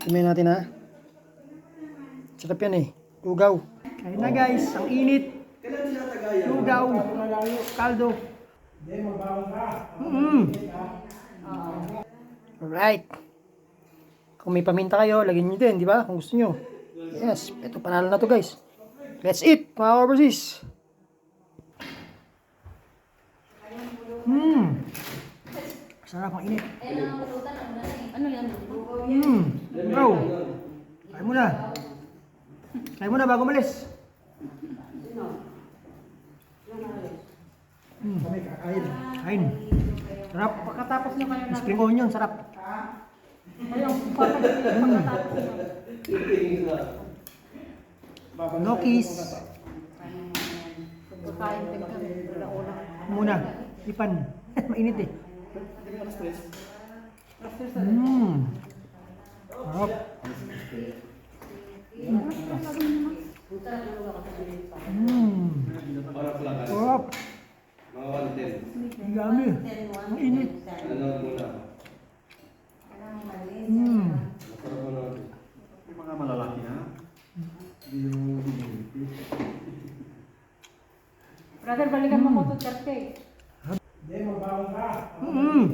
Kumain natin ha. Sarap yan eh. Lugaw. Kain na guys. Ang init. Lugaw. Kaldo. Mm. Alright. Kung may paminta kayo, lagyan nyo din, di ba? Kung gusto nyo. Yes, ito panalo na to guys. Let's eat, mga overseas. Mmm. Sarap ang init. Ano yan? Mmm. Bro. Kain mo na. Kain mo na bago malis. Hmm, kakain. Kain. Sarap. Pagkatapos nyo kayo na... Spring onion, sarap. Ayun, pagkatapos nyo. Lokis. Kakain din kami. Muna. Ipan. Mainit eh. Mmm. Sarap. Mmm. Sarap. Ang dami. Ang init. Mmm. Yung mga malalaki na. Hindi yung Brother, balikan mo ko to church eh. Mmm.